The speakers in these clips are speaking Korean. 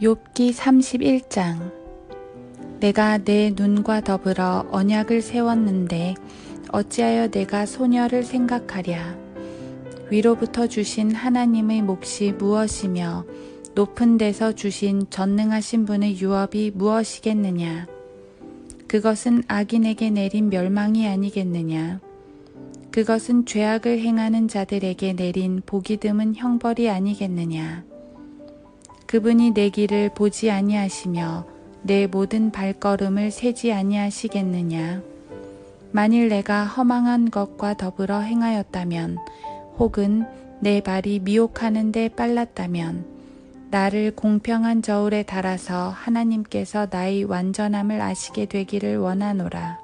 욥기 31장. 내가 내 눈과 더불어 언약을 세웠는데 어찌하여 내가 소녀를 생각하랴? 위로부터 주신 하나님의 몫이 무엇이며 높은 데서 주신 전능하신 분의 유업이 무엇이겠느냐? 그것은 악인에게 내린 멸망이 아니겠느냐? 그것은 죄악을 행하는 자들에게 내린 복이 드문 형벌이 아니겠느냐 그분이 내 길을 보지 아니하시며 내 모든 발걸음을 세지 아니하시겠느냐 만일 내가 허망한 것과 더불어 행하였다면 혹은 내 발이 미혹하는데 빨랐다면 나를 공평한 저울에 달아서 하나님께서 나의 완전함을 아시게 되기를 원하노라.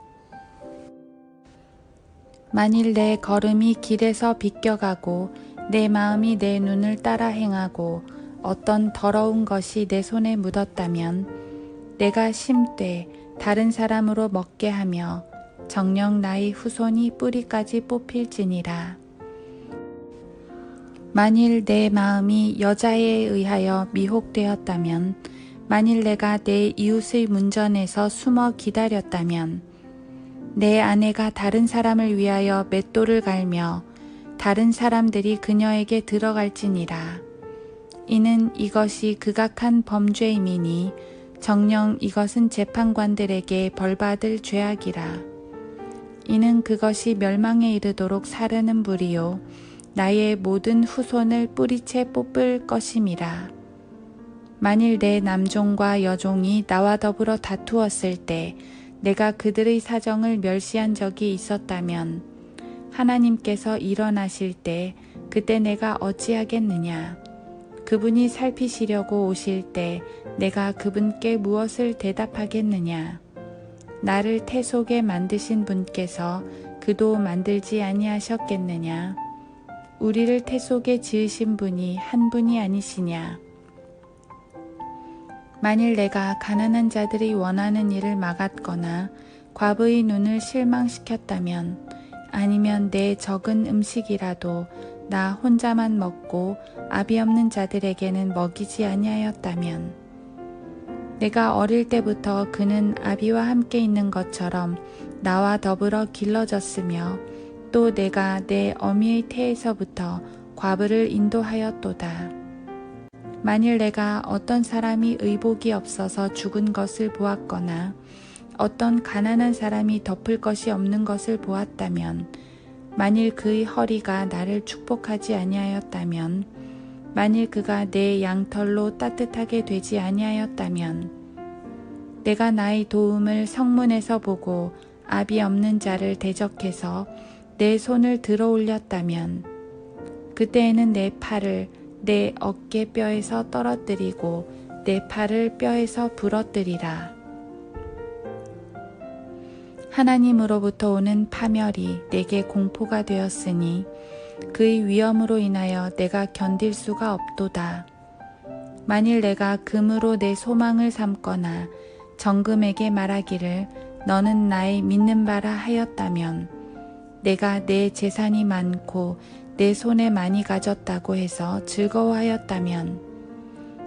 만일 내 걸음이 길에서 비껴가고 내 마음이 내 눈을 따라 행하고 어떤 더러운 것이 내 손에 묻었다면 내가 심되 다른 사람으로 먹게 하며 정녕 나의 후손이 뿌리까지 뽑힐지니라. 만일 내 마음이 여자에 의하여 미혹되었다면 만일 내가 내 이웃의 문전에서 숨어 기다렸다면 내 아내가 다른 사람을 위하여 맷돌을 갈며 다른 사람들이 그녀에게 들어갈지니라. 이는 이것이 극악한 범죄임이니 정령 이것은 재판관들에게 벌받을 죄악이라. 이는 그것이 멸망에 이르도록 사르는 불이요 나의 모든 후손을 뿌리채 뽑을 것임이라. 만일 내 남종과 여종이 나와 더불어 다투었을 때 내가 그들의 사정을 멸시한 적이 있었다면 하나님께서 일어나실 때 그때 내가 어찌하겠느냐. 그분이 살피시려고 오실 때 내가 그분께 무엇을 대답하겠느냐. 나를 태속에 만드신 분께서 그도 만들지 아니하셨겠느냐. 우리를 태속에 지으신 분이 한 분이 아니시냐. 만일 내가 가난한 자들이 원하는 일을 막았거나 과부의 눈을 실망시켰다면 아니면 내 적은 음식이라도 나 혼자만 먹고 아비 없는 자들에게는 먹이지 아니하였다면 내가 어릴 때부터 그는 아비와 함께 있는 것처럼 나와 더불어 길러졌으며 또 내가 내 어미의 태에서부터 과부를 인도하였도다. 만일 내가 어떤 사람이 의복이 없어서 죽은 것을 보았거나 어떤 가난한 사람이 덮을 것이 없는 것을 보았다면 만일 그의 허리가 나를 축복하지 아니하였다면 만일 그가 내 양털로 따뜻하게 되지 아니하였다면 내가 나의 도움을 성문에서 보고 압이 없는 자를 대적해서 내 손을 들어 올렸다면 그때에는 내 팔을 내 어깨 뼈에서 떨어뜨리고 내 팔을 뼈에서 부러뜨리라. 하나님으로부터 오는 파멸이 내게 공포가 되었으니 그의 위험으로 인하여 내가 견딜 수가 없도다. 만일 내가 금으로 내 소망을 삼거나 정금에게 말하기를 너는 나의 믿는 바라 하였다면 내가 내 재산이 많고 내 손에 많이 가졌다고 해서 즐거워하였다면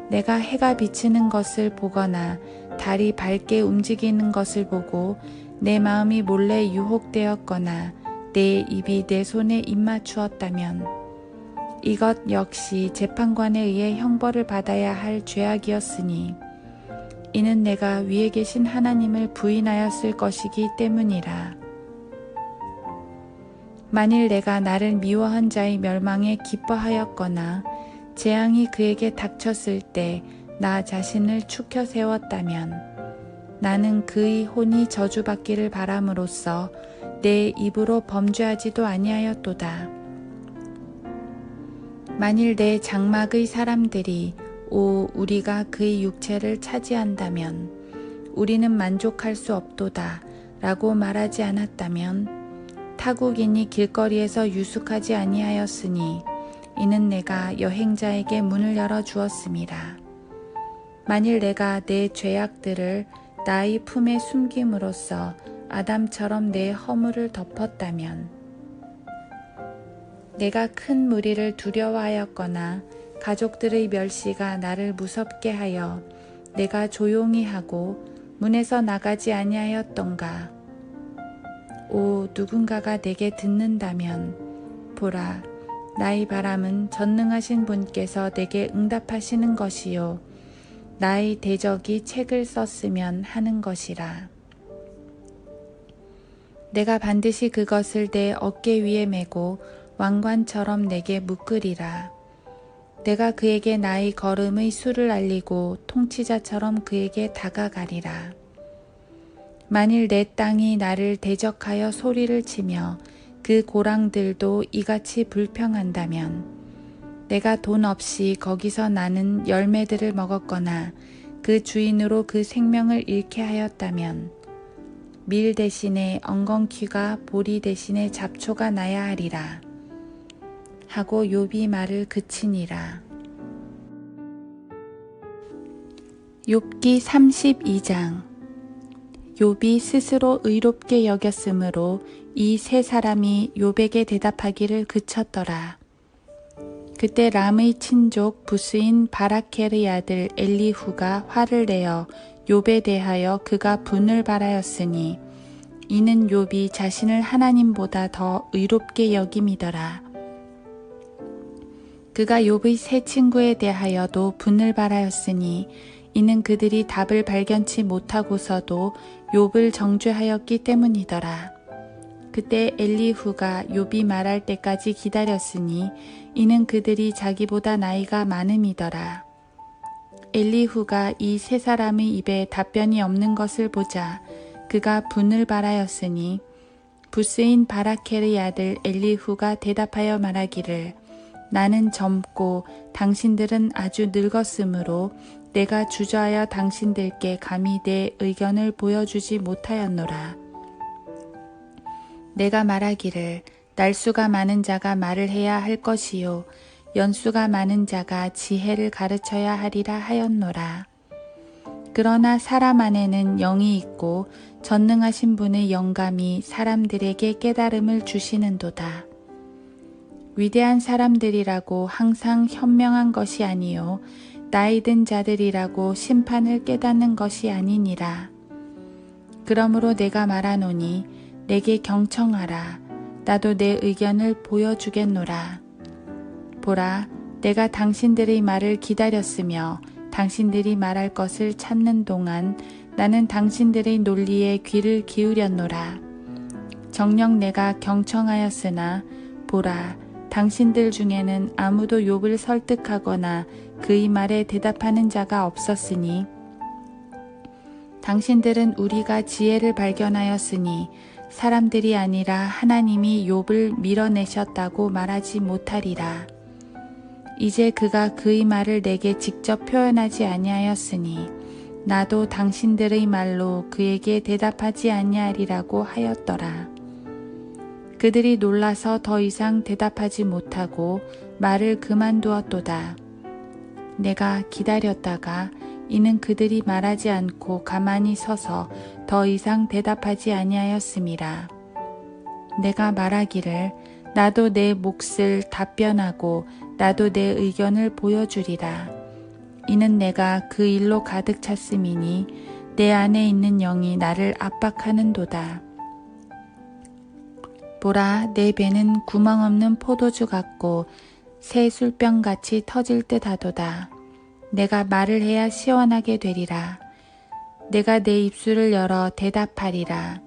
내가 해가 비치는 것을 보거나 달이 밝게 움직이는 것을 보고 내 마음이 몰래 유혹되었거나 내 입이 내 손에 입맞추었다면 이것 역시 재판관에 의해 형벌을 받아야 할 죄악이었으니 이는 내가 위에 계신 하나님을 부인하였을 것이기 때문이라. 만일 내가 나를 미워한 자의 멸망에 기뻐하였거나 재앙이 그에게 닥쳤을 때 나 자신을 축혀 세웠다면 나는 그의 혼이 저주받기를 바람으로써 내 입으로 범죄하지도 아니하였도다. 만일 내 장막의 사람들이 오 우리가 그의 육체를 차지한다면 우리는 만족할 수 없도다 라고 말하지 않았다면 타국인이 길거리에서 유숙하지 아니하였으니 이는 내가 여행자에게 문을 열어 주었습니다. 만일 내가 내 죄악들을 나의 품에 숨김으로써 아담처럼 내 허물을 덮었다면 내가 큰 무리를 두려워하였거나 가족들의 멸시가 나를 무섭게 하여 내가 조용히 하고 문에서 나가지 아니하였던가. 오 누군가가 내게 듣는다면 보라 나의 바람은 전능하신 분께서 내게 응답하시는 것이요 나의 대적이 책을 썼으면 하는 것이라. 내가 반드시 그것을 내 어깨 위에 메고 왕관처럼 내게 묶으리라. 내가 그에게 나의 걸음의 수를 알리고 통치자처럼 그에게 다가가리라. 만일 내 땅이 나를 대적하여 소리를 치며 그 고랑들도 이같이 불평한다면 내가 돈 없이 거기서 나는 열매들을 먹었거나 그 주인으로 그 생명을 잃게 하였다면 밀 대신에 엉겅퀴가 보리 대신에 잡초가 나야 하리라. 하고 욥이 말을 그치니라. 욥기 32장. 욥이 스스로 의롭게 여겼으므로 이 세 사람이 욥에게 대답하기를 그쳤더라. 그때 람의 친족 부스인 바라켈의 아들 엘리후가 화를 내어 욥에 대하여 그가 분을 발하였으니 이는 욥이 자신을 하나님보다 더 의롭게 여김이더라. 그가 욥의 세 친구에 대하여도 분을 발하였으니 이는 그들이 답을 발견치 못하고서도 욥을 정죄하였기 때문이더라. 그때 엘리후가 욥이 말할 때까지 기다렸으니 이는 그들이 자기보다 나이가 많음이더라. 엘리후가 이 세 사람의 입에 답변이 없는 것을 보자 그가 분을 발하였으니 부스인 바라켈의 아들 엘리후가 대답하여 말하기를 나는 젊고 당신들은 아주 늙었으므로 내가 주저하여 당신들께 감히 내 의견을 보여주지 못하였노라. 내가 말하기를 날수가 많은 자가 말을 해야 할 것이요 연수가 많은 자가 지혜를 가르쳐야 하리라 하였노라. 그러나 사람 안에는 영이 있고 전능하신 분의 영감이 사람들에게 깨달음을 주시는도다. 위대한 사람들이라고 항상 현명한 것이 아니요 나이 든 자들이라고 심판을 깨닫는 것이 아니니라. 그러므로 내가 말하노니 내게 경청하라. 나도 내 의견을 보여주겠노라. 보라, 내가 당신들의 말을 기다렸으며 당신들이 말할 것을 찾는 동안 나는 당신들의 논리에 귀를 기울였노라. 정녕 내가 경청하였으나 보라, 당신들 중에는 아무도 욥을 설득하거나 그의 말에 대답하는 자가 없었으니 당신들은 우리가 지혜를 발견하였으니 사람들이 아니라 하나님이 욥을 밀어내셨다고 말하지 못하리라. 이제 그가 그의 말을 내게 직접 표현하지 아니하였으니 나도 당신들의 말로 그에게 대답하지 아니하리라고 하였더라. 그들이 놀라서 더 이상 대답하지 못하고 말을 그만두었도다. 내가 기다렸다가 이는 그들이 말하지 않고 가만히 서서 더 이상 대답하지 아니하였음이라. 내가 말하기를 나도 내 몫을 답변하고 나도 내 의견을 보여주리라. 이는 내가 그 일로 가득 찼음이니 내 안에 있는 영이 나를 압박하는도다. 보라, 내 배는 구멍 없는 포도주 같고 새 술병 같이 터질 듯 하도다. 내가 말을 해야 시원하게 되리라. 내가 내 입술을 열어 대답하리라.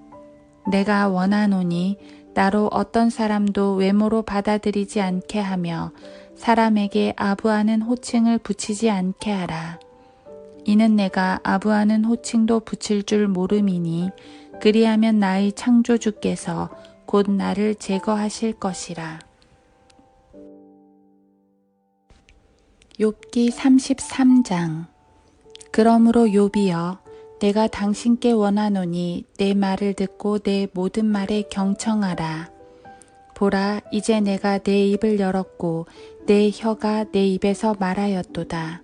내가 원하노니 나로 어떤 사람도 외모로 받아들이지 않게 하며 사람에게 아부하는 호칭을 붙이지 않게 하라. 이는 내가 아부하는 호칭도 붙일 줄 모름이니 그리하면 나의 창조주께서 곧 나를 제거하실 것이라. 욥기 33장 그러므로 욥이여 내가 당신께 원하노니 내 말을 듣고 내 모든 말에 경청하라. 보라 이제 내가 내 입을 열었고 내 혀가 내 입에서 말하였도다.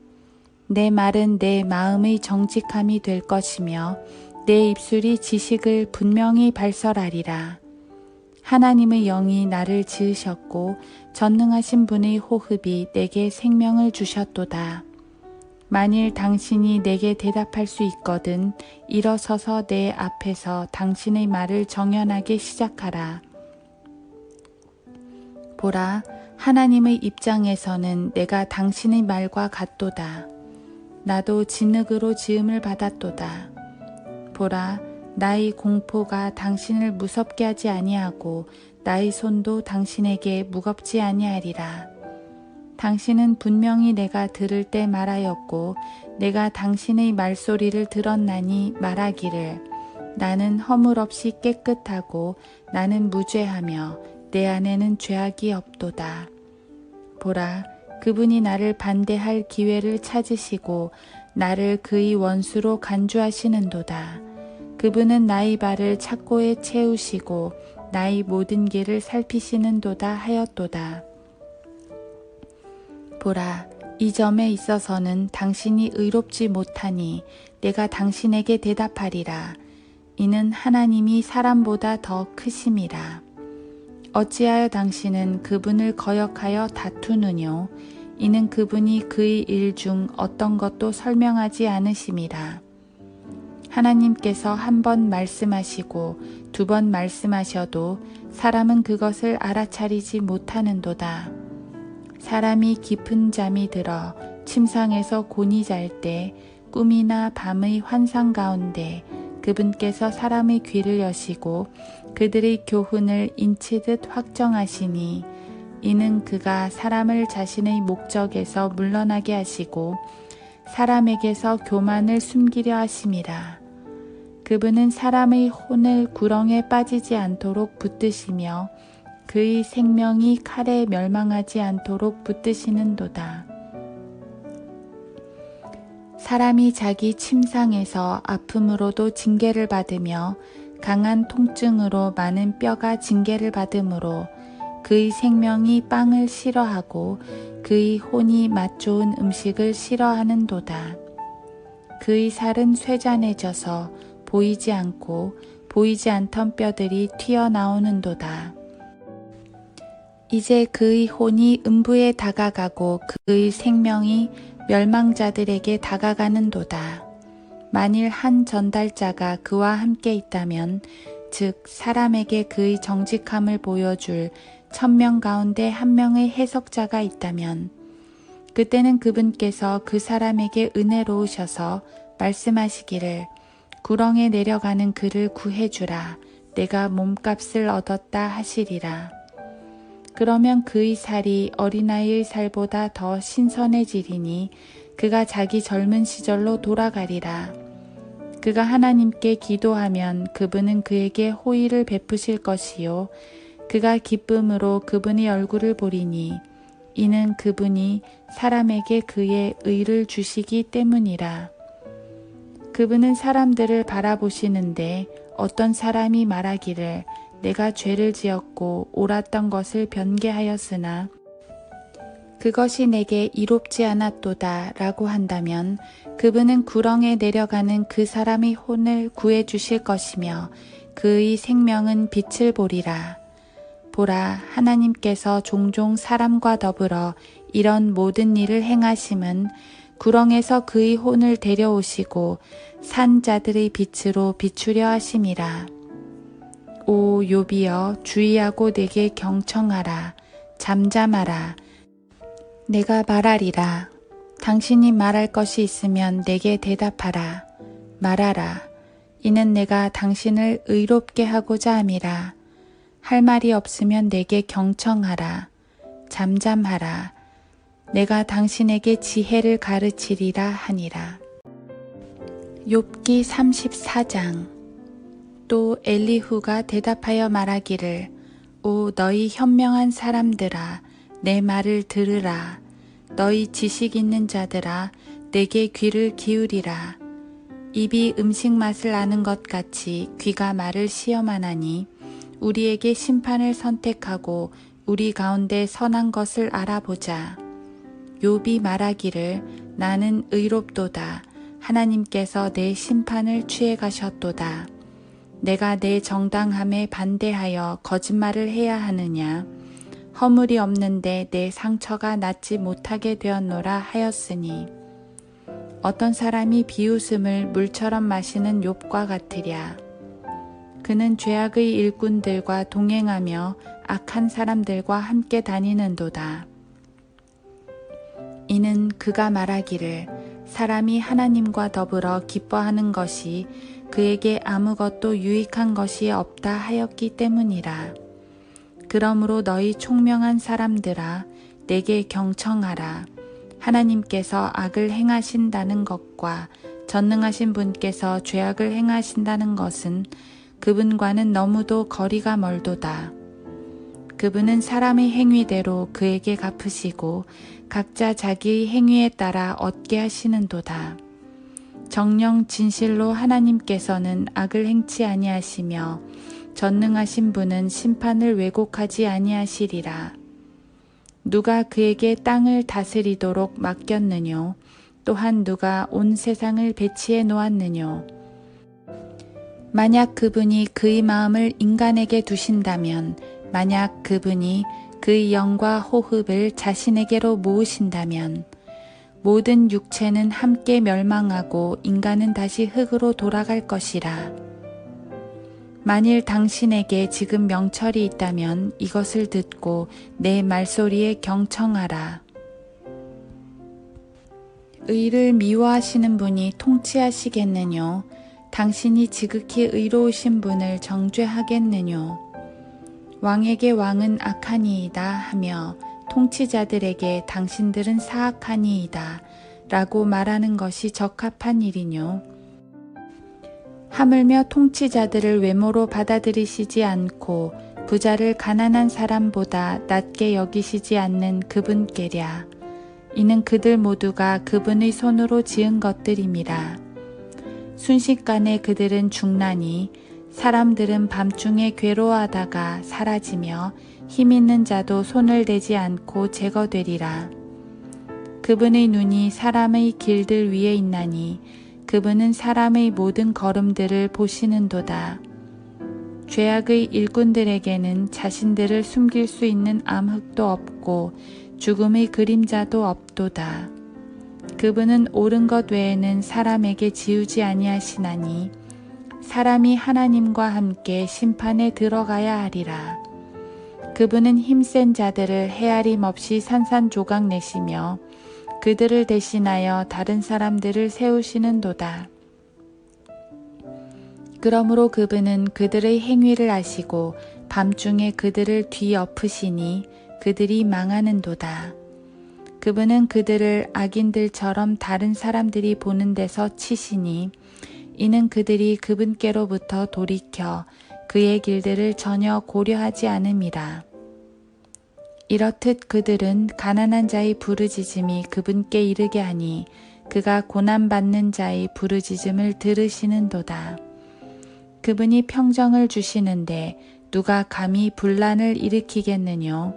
내 말은 내 마음의 정직함이 될 것이며 내 입술이 지식을 분명히 발설하리라. 하나님의 영이 나를 지으셨고 전능하신 분의 호흡이 내게 생명을 주셨도다. 만일 당신이 내게 대답할 수 있거든 일어서서 내 앞에서 당신의 말을 정연하게 시작하라. 보라, 하나님의 입장에서는 내가 당신의 말과 같도다. 나도 진흙으로 지음을 받았도다. 보라, 나의 공포가 당신을 무섭게 하지 아니하고 나의 손도 당신에게 무겁지 아니하리라. 당신은 분명히 내가 들을 때 말하였고 내가 당신의 말소리를 들었나니 말하기를 나는 허물 없이 깨끗하고 나는 무죄하며 내 안에는 죄악이 없도다. 보라, 그분이 나를 반대할 기회를 찾으시고 나를 그의 원수로 간주하시는도다. 그분은 나의 발을 착고에 채우시고 나의 모든 길을 살피시는도다 하였도다. 보라, 이 점에 있어서는 당신이 의롭지 못하니 내가 당신에게 대답하리라. 이는 하나님이 사람보다 더 크심이라. 어찌하여 당신은 그분을 거역하여 다투느뇨? 이는 그분이 그의 일 중 어떤 것도 설명하지 않으심이라. 하나님께서 한 번 말씀하시고 두 번 말씀하셔도 사람은 그것을 알아차리지 못하는도다. 사람이 깊은 잠이 들어 침상에서 곤히 잘 때 꿈이나 밤의 환상 가운데 그분께서 사람의 귀를 여시고 그들의 교훈을 인치듯 확정하시니 이는 그가 사람을 자신의 목적에서 물러나게 하시고 사람에게서 교만을 숨기려 하심이라. 그분은 사람의 혼을 구렁에 빠지지 않도록 붙드시며 그의 생명이 칼에 멸망하지 않도록 붙드시는도다. 사람이 자기 침상에서 아픔으로도 징계를 받으며 강한 통증으로 많은 뼈가 징계를 받으므로 그의 생명이 빵을 싫어하고 그의 혼이 맛 좋은 음식을 싫어하는도다. 그의 살은 쇠잔해져서 보이지 않고 보이지 않던 뼈들이 튀어나오는도다. 이제 그의 혼이 음부에 다가가고 그의 생명이 멸망자들에게 다가가는도다. 만일 한 전달자가 그와 함께 있다면, 즉, 사람에게 그의 정직함을 보여줄 천명 가운데 한 명의 해석자가 있다면, 그때는 그분께서 그 사람에게 은혜로우셔서 말씀하시기를, 구렁에 내려가는 그를 구해주라. 내가 몸값을 얻었다 하시리라. 그러면 그의 살이 어린아이의 살보다 더 신선해지리니 그가 자기 젊은 시절로 돌아가리라. 그가 하나님께 기도하면 그분은 그에게 호의를 베푸실 것이요. 그가 기쁨으로 그분의 얼굴을 보리니 이는 그분이 사람에게 그의 의를 주시기 때문이라. 그분은 사람들을 바라보시는데 어떤 사람이 말하기를 내가 죄를 지었고 옳았던 것을 변개하였으나 그것이 내게 이롭지 않았도다 라고 한다면 그분은 구렁에 내려가는 그 사람의 혼을 구해 주실 것이며 그의 생명은 빛을 보리라. 보라, 하나님께서 종종 사람과 더불어 이런 모든 일을 행하심은 구렁에서 그의 혼을 데려오시고 산 자들의 빛으로 비추려 하심이라. 오 요비여 주의하고 내게 경청하라. 잠잠하라. 내가 말하리라. 당신이 말할 것이 있으면 내게 대답하라. 말하라. 이는 내가 당신을 의롭게 하고자 함이라. 할 말이 없으면 내게 경청하라. 잠잠하라 내가 당신에게 지혜를 가르치리라 하니라. 욥기 34장. 또 엘리후가 대답하여 말하기를 오 너희 현명한 사람들아 내 말을 들으라. 너희 지식 있는 자들아 내게 귀를 기울이라. 입이 음식 맛을 아는 것 같이 귀가 말을 시험하나니 우리에게 심판을 선택하고 우리 가운데 선한 것을 알아보자. 욥이 말하기를 나는 의롭도다. 하나님께서 내 심판을 취해 가셨도다. 내가 내 정당함에 반대하여 거짓말을 해야 하느냐? 허물이 없는데 내 상처가 낫지 못하게 되었노라 하였으니 어떤 사람이 비웃음을 물처럼 마시는 욥과 같으랴. 그는 죄악의 일꾼들과 동행하며 악한 사람들과 함께 다니는도다. 이는 그가 말하기를 사람이 하나님과 더불어 기뻐하는 것이 그에게 아무것도 유익한 것이 없다 하였기 때문이라. 그러므로 너희 총명한 사람들아 내게 경청하라. 하나님께서 악을 행하신다는 것과 전능하신 분께서 죄악을 행하신다는 것은 그분과는 너무도 거리가 멀도다. 그분은 사람의 행위대로 그에게 갚으시고 각자 자기의 행위에 따라 얻게 하시는도다. 정령 진실로 하나님께서는 악을 행치 아니하시며 전능하신 분은 심판을 왜곡하지 아니하시리라. 누가 그에게 땅을 다스리도록 맡겼느뇨? 또한 누가 온 세상을 배치해 놓았느뇨? 만약 그분이 그의 마음을 인간에게 두신다면, 만약 그분이 그의 영과 호흡을 자신에게로 모으신다면, 모든 육체는 함께 멸망하고 인간은 다시 흙으로 돌아갈 것이라. 만일 당신에게 지금 명철이 있다면 이것을 듣고 내 말소리에 경청하라. 의를 미워하시는 분이 통치하시겠느뇨? 당신이 지극히 의로우신 분을 정죄하겠느뇨? 왕에게 왕은 악하니이다 하며 통치자들에게 당신들은 사악하니이다 라고 말하는 것이 적합한 일이뇨. 하물며 통치자들을 외모로 받아들이시지 않고 부자를 가난한 사람보다 낮게 여기시지 않는 그분께랴. 이는 그들 모두가 그분의 손으로 지은 것들임이라. 순식간에 그들은 중나니 사람들은 밤중에 괴로워하다가 사라지며 힘 있는 자도 손을 대지 않고 제거되리라. 그분의 눈이 사람의 길들 위에 있나니 그분은 사람의 모든 걸음들을 보시는도다. 죄악의 일꾼들에게는 자신들을 숨길 수 있는 암흑도 없고 죽음의 그림자도 없도다. 그분은 옳은 것 외에는 사람에게 지우지 아니하시나니 사람이 하나님과 함께 심판에 들어가야 하리라. 그분은 힘센 자들을 헤아림 없이 산산조각 내시며 그들을 대신하여 다른 사람들을 세우시는도다. 그러므로 그분은 그들의 행위를 아시고 밤중에 그들을 뒤엎으시니 그들이 망하는도다. 그분은 그들을 악인들처럼 다른 사람들이 보는 데서 치시니 이는 그들이 그분께로부터 돌이켜 그의 길들을 전혀 고려하지 않음이라. 이렇듯 그들은 가난한 자의 부르짖음이 그분께 이르게 하니 그가 고난받는 자의 부르짖음을 들으시는도다. 그분이 평정을 주시는데 누가 감히 분란을 일으키겠느뇨?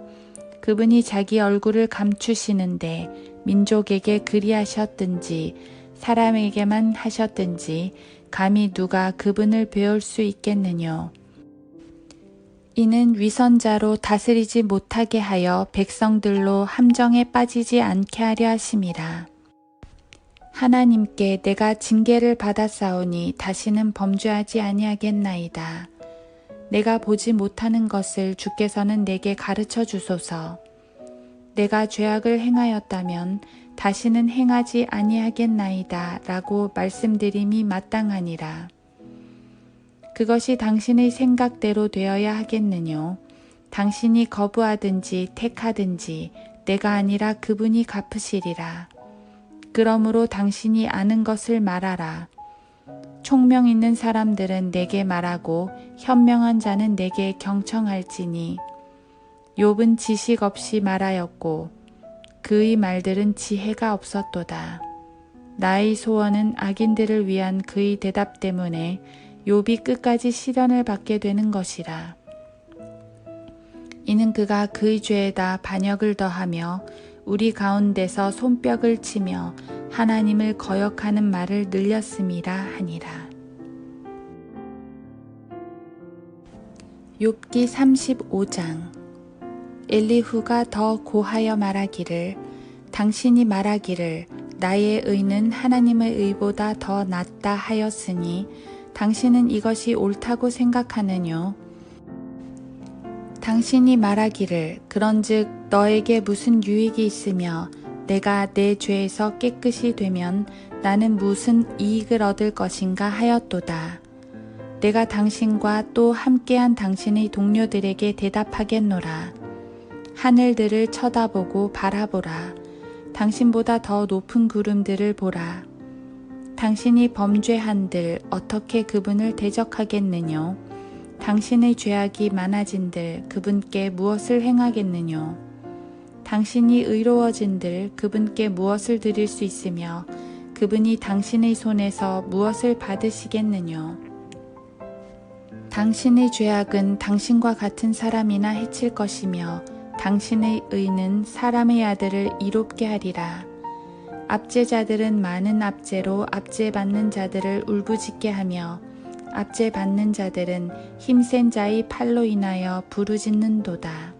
그분이 자기 얼굴을 감추시는데 민족에게 그리하셨든지 사람에게만 하셨든지 감히 누가 그분을 배울 수 있겠느뇨. 이는 위선자로 다스리지 못하게 하여 백성들로 함정에 빠지지 않게 하려 하심이라. 하나님께 내가 징계를 받았사오니 다시는 범죄하지 아니하겠나이다. 내가 보지 못하는 것을 주께서는 내게 가르쳐 주소서. 내가 죄악을 행하였다면 다시는 행하지 아니하겠나이다 라고 말씀드림이 마땅하니라. 그것이 당신의 생각대로 되어야 하겠느뇨. 당신이 거부하든지 택하든지 내가 아니라 그분이 갚으시리라. 그러므로 당신이 아는 것을 말하라. 총명 있는 사람들은 내게 말하고 현명한 자는 내게 경청할지니 욥은 지식 없이 말하였고 그의 말들은 지혜가 없었도다. 나의 소원은 악인들을 위한 그의 대답 때문에 욥이 끝까지 시련을 받게 되는 것이라. 이는 그가 그의 죄에다 반역을 더하며 우리 가운데서 손뼉을 치며 하나님을 거역하는 말을 늘렸음이라 하니라. 욥기 35장 엘리후가 더 고하여 말하기를 당신이 말하기를 나의 의는 하나님의 의보다 더 낫다 하였으니 당신은 이것이 옳다고 생각하느뇨 당신이 말하기를 그런즉 너에게 무슨 유익이 있으며 내가 내 죄에서 깨끗이 되면 나는 무슨 이익을 얻을 것인가 하였도다. 내가 당신과 또 함께한 당신의 동료들에게 대답하겠노라. 하늘들을 쳐다보고 바라보라. 당신보다 더 높은 구름들을 보라. 당신이 범죄한들 어떻게 그분을 대적하겠느뇨? 당신의 죄악이 많아진들 그분께 무엇을 행하겠느뇨? 당신이 의로워진들 그분께 무엇을 드릴 수 있으며 그분이 당신의 손에서 무엇을 받으시겠느뇨? 당신의 죄악은 당신과 같은 사람이나 해칠 것이며 당신의 의는 사람의 아들을 이롭게 하리라. 압제자들은 많은 압제로 압제받는 자들을 울부짖게 하며 압제받는 자들은 힘센 자의 팔로 인하여 부르짖는도다.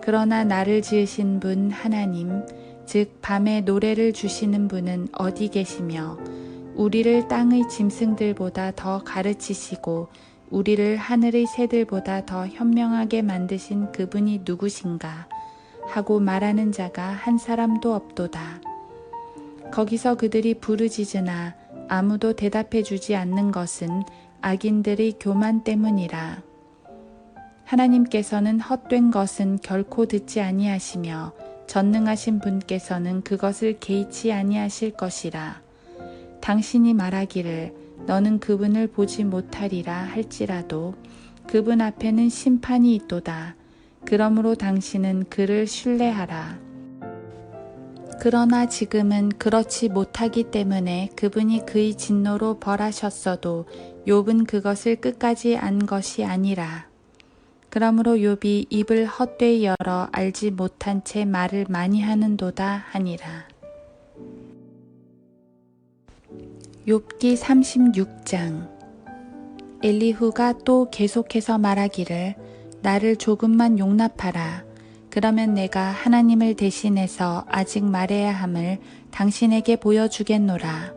그러나 나를 지으신 분 하나님, 즉 밤에 노래를 주시는 분은 어디 계시며 우리를 땅의 짐승들보다 더 가르치시고 우리를 하늘의 새들보다 더 현명하게 만드신 그분이 누구신가 하고 말하는 자가 한 사람도 없도다. 거기서 그들이 부르짖으나 아무도 대답해 주지 않는 것은 악인들의 교만 때문이라. 하나님께서는 헛된 것은 결코 듣지 아니하시며 전능하신 분께서는 그것을 개의치 아니하실 것이라. 당신이 말하기를 너는 그분을 보지 못하리라 할지라도 그분 앞에는 심판이 있도다. 그러므로 당신은 그를 신뢰하라. 그러나 지금은 그렇지 못하기 때문에 그분이 그의 진노로 벌하셨어도 욥은 그것을 끝까지 안 것이 아니라. 그러므로 욥이 입을 헛되이 열어 알지 못한 채 말을 많이 하는도다 하니라. 욥기 36장 엘리후가 또 계속해서 말하기를 나를 조금만 용납하라. 그러면 내가 하나님을 대신해서 아직 말해야 함을 당신에게 보여주겠노라.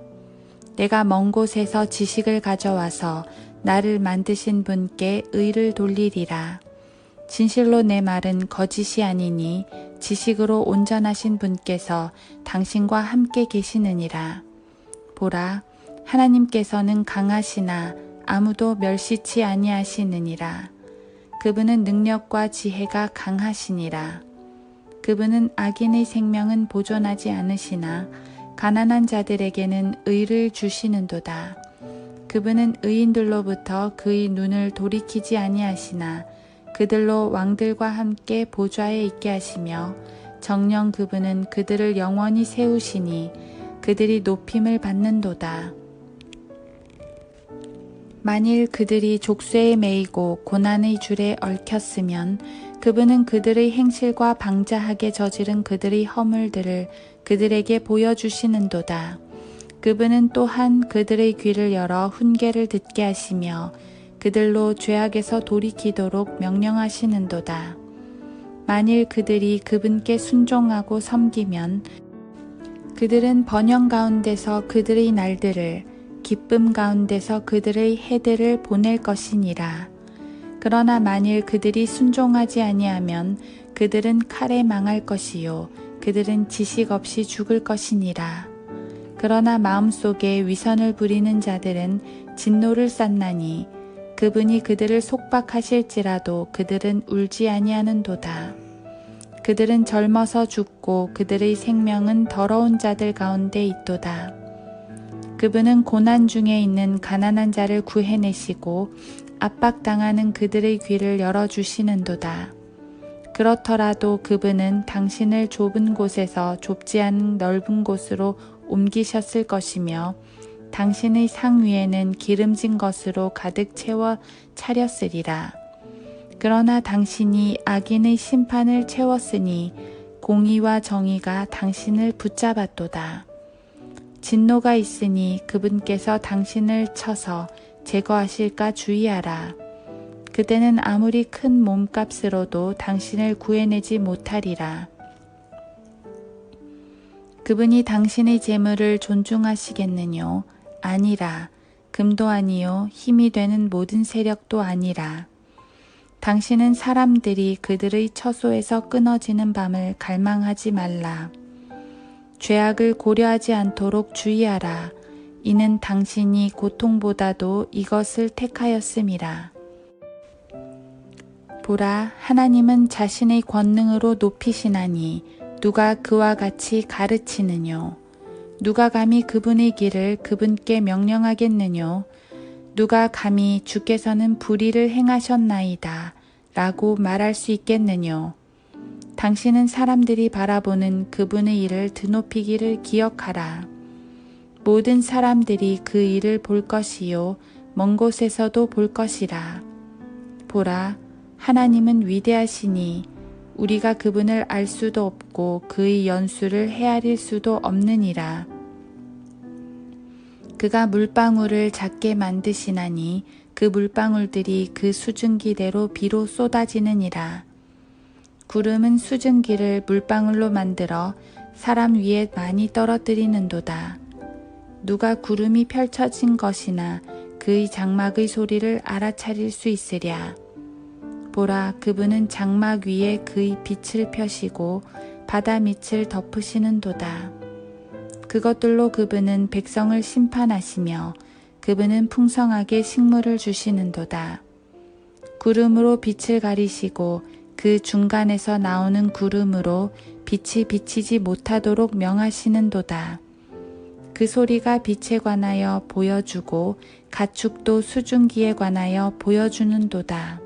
내가 먼 곳에서 지식을 가져와서 나를 만드신 분께 의를 돌리리라. 진실로 내 말은 거짓이 아니니 지식으로 온전하신 분께서 당신과 함께 계시느니라. 보라, 하나님께서는 강하시나 아무도 멸시치 아니하시느니라. 그분은 능력과 지혜가 강하시니라. 그분은 악인의 생명은 보존하지 않으시나 가난한 자들에게는 의를 주시는도다. 그분은 의인들로부터 그의 눈을 돌이키지 아니하시나 그들로 왕들과 함께 보좌에 있게 하시며 정령 그분은 그들을 영원히 세우시니 그들이 높임을 받는도다. 만일 그들이 족쇄에 매이고 고난의 줄에 얽혔으면 그분은 그들의 행실과 방자하게 저지른 그들의 허물들을 그들에게 보여주시는도다. 그분은 또한 그들의 귀를 열어 훈계를 듣게 하시며 그들로 죄악에서 돌이키도록 명령하시는도다. 만일 그들이 그분께 순종하고 섬기면 그들은 번영 가운데서 그들의 날들을 기쁨 가운데서 그들의 해들을 보낼 것이니라. 그러나 만일 그들이 순종하지 아니하면 그들은 칼에 망할 것이요 그들은 지식 없이 죽을 것이니라. 그러나 마음속에 위선을 부리는 자들은 진노를 쌓나니 그분이 그들을 속박하실지라도 그들은 울지 아니하는도다. 그들은 젊어서 죽고 그들의 생명은 더러운 자들 가운데 있도다. 그분은 고난 중에 있는 가난한 자를 구해내시고 압박당하는 그들의 귀를 열어주시는도다. 그렇더라도 그분은 당신을 좁은 곳에서 좁지 않은 넓은 곳으로 옮기셨을 것이며 당신의 상 위에는 기름진 것으로 가득 채워 차렸으리라. 그러나 당신이 악인의 심판을 채웠으니 공의와 정의가 당신을 붙잡았도다. 진노가 있으니 그분께서 당신을 쳐서 제거하실까 주의하라. 그때는 아무리 큰 몸값으로도 당신을 구해내지 못하리라. 그분이 당신의 재물을 존중하시겠느뇨? 아니라. 금도 아니요. 힘이 되는 모든 세력도 아니라. 당신은 사람들이 그들의 처소에서 끊어지는 밤을 갈망하지 말라. 죄악을 고려하지 않도록 주의하라. 이는 당신이 고통보다도 이것을 택하였음이라. 보라, 하나님은 자신의 권능으로 높이시나니 누가 그와 같이 가르치느뇨? 누가 감히 그분의 길을 그분께 명령하겠느뇨? 누가 감히 주께서는 불의를 행하셨나이다 라고 말할 수 있겠느뇨? 당신은 사람들이 바라보는 그분의 일을 드높이기를 기억하라. 모든 사람들이 그 일을 볼 것이요. 먼 곳에서도 볼 것이라. 보라, 하나님은 위대하시니 우리가 그분을 알 수도 없고 그의 연수를 헤아릴 수도 없느니라. 그가 물방울을 작게 만드시나니 그 물방울들이 그 수증기대로 비로 쏟아지느니라. 구름은 수증기를 물방울로 만들어 사람 위에 많이 떨어뜨리는도다. 누가 구름이 펼쳐진 것이나 그의 장막의 소리를 알아차릴 수 있으랴. 보라, 그분은 장막 위에 그의 빛을 펴시고 바다 밑을 덮으시는도다. 그것들로 그분은 백성을 심판하시며 그분은 풍성하게 식물을 주시는도다. 구름으로 빛을 가리시고 그 중간에서 나오는 구름으로 빛이 비치지 못하도록 명하시는도다. 그 소리가 빛에 관하여 보여주고 가축도 수증기에 관하여 보여주는도다.